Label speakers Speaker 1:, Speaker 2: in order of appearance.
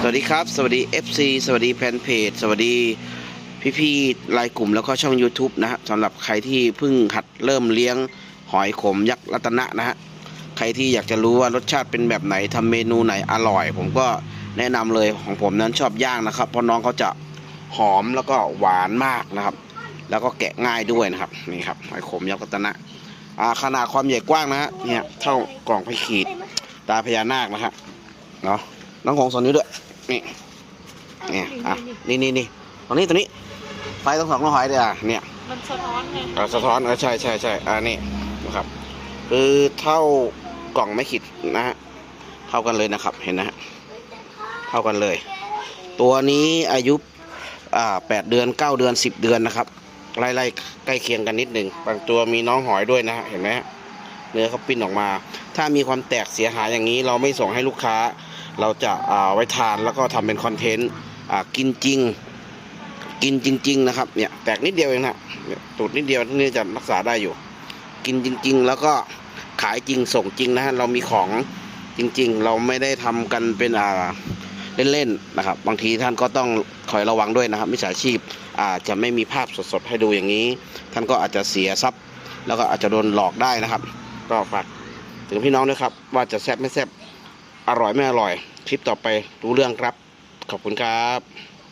Speaker 1: สวัสดีครับ สวัสดี FC สวัสดีแฟนเพจ สวัสดีพี่ๆไลน์กลุ่มแล้วก็ช่อง YouTube นะฮะสำหรับใครที่เพิ่งหัดเริ่มเลี้ยงหอยขมยักษ์รัตนะนะฮะ ใครที่อยากจะรู้ว่ารสชาติเป็นแบบไหนทำเมนูไหนอร่อย ผมก็แนะนำเลยของผมนั้นชอบย่างนะครับ เพราะน้องเขาจะหอมแล้วก็หวานมากนะครับ แล้วก็แกะง่ายด้วยนะครับนี่ครับหอยขมยักษ์รัตนะอ่าขนาดความใหญ่กว้างนะฮะเนี่ยเท่ากล่องไฟขีดตาพญานาคนะฮะเนาะน้องของสอนนิ้ด้วย นี่เนี่ยอะนี่นี่นี่ตรงนี้ตรงนี้ ไฟต้องสองน้องหอยเดียวเนี่ย
Speaker 2: มันสะท้อนไง
Speaker 1: อะสะท้อนเออใช่ใช่ใช่อ่านี่นะครับ คือเท่ากล่องไม่ขีดนะฮะเท่ากันเลยนะครับ เห็นนะฮะเท่ากันเลย ตัวนี้อายุอ่าแปดเดือนเก้าเดือนสิบเดือนนะครับไล่ไล่ใกล้เคียงกันนิดหนึ่งบางตัวมีน้องหอยด้วยนะฮะเห็นไหมฮะเนื้อเขาปิ้นออกมา ถ้ามีความแตกเสียหายอย่างนี้ เราไม่ส่งให้ลูกค้า เราจะอ่าไว้ทานแล้วก็ทำเป็นคอนเทนต์กินจริง กินจริง ๆ นะครับ เนี่ยแตกนิดเดียวเองนะตูดนิดเดียวนี่จะรักษาได้อยู่ กินจริง ๆ แล้วก็ขายจริงส่งจริงนะฮะเรามีของจริง ๆ เราไม่ได้ทำกันเป็นอ่าเล่นๆนะครับ บางทีท่านก็ต้องคอยระวังด้วยนะครับมิจฉาชีพอาจจะไม่มีภาพสดๆให้ดูอย่างนี้ ท่านก็อาจจะเสียทรัพย์ แล้วก็อาจจะโดนหลอกได้นะครับ ก็ฝากถึงพี่น้องด้วยครับ ว่าจะแซบไม่แซบ อร่อยไม่อร่อย คลิปต่อไปรู้เรื่องครับ ขอบคุณครับ